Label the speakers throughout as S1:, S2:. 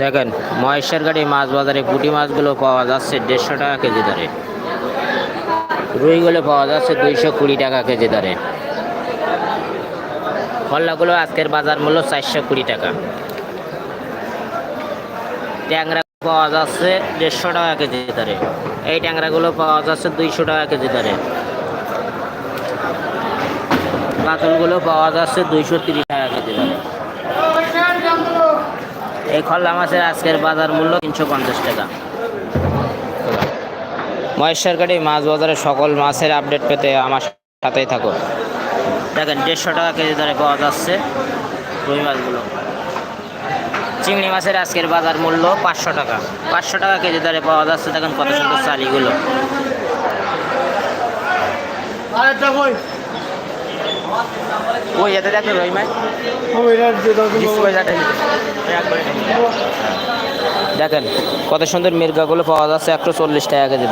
S1: দেখেন মহেশের গাড়ি মাছ বাজারে পুঁটি মাছগুলো পাওয়া যাচ্ছে দেড়শো টাকা কেজি দরে। রুইগুলো পাওয়া যাচ্ছে দুইশো কুড়ি টাকা কেজি দরে। খল্লাগুলো আজকের বাজার মূল্য চারশো কুড়ি টাকা। ট্যাংরা পাওয়া যাচ্ছে দেড়শো টাকা কেজি দরে। এই ট্যাংরাগুলো পাওয়া যাচ্ছে দুইশো টাকা কেজি দরে। কাতলগুলো পাওয়া যাচ্ছে দুইশো তিরিশ টাকা কেজি এই খল্লা মাছের আজকের বাজার মূল্য তিনশো পঞ্চাশ টাকা। মহেশ্বরকাটি মাছ বাজারে সকল মাছের আপডেট পেতে আমার সাথেই থাকো দেখেন, দেড়শো টাকা কেজি দরে পাওয়া যাচ্ছে রুই মাছগুলো। চিংড়ি মাছের আজকের বাজার মূল্য পাঁচশো টাকা। পাঁচশো টাকা কেজি দরে পাওয়া যাচ্ছে, দেখেন কত সুন্দর চালিগুলো।
S2: যে দাম
S1: দেখেন কত সুন্দর মির্গাগুলো পাওয়া যাচ্ছে একশো চল্লিশ টাকা কেজি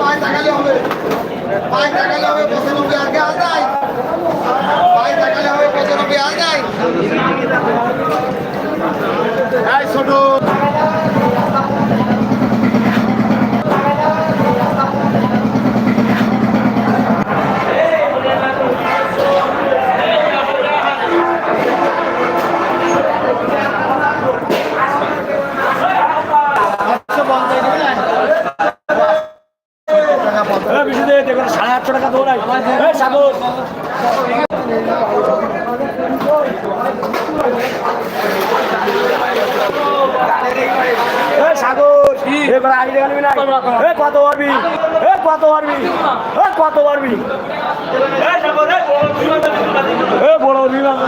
S3: পায়ে তাকালে হবে পায়ে তাকালে হবে
S2: ছোট। বেশি দে দেখুন সাড়ে আটশো টাকা এই সাগর সাগর এবার আগে গেলি না এ কত পারবি? এ কত পারবি? এ কত পারবি? এ বড় বিমান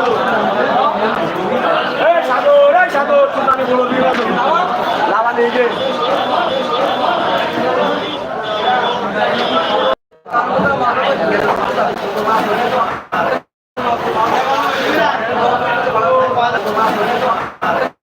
S2: এ সাগর এ সাগর তুমি বড় বিমান লাভা দিয়ে গে। madre.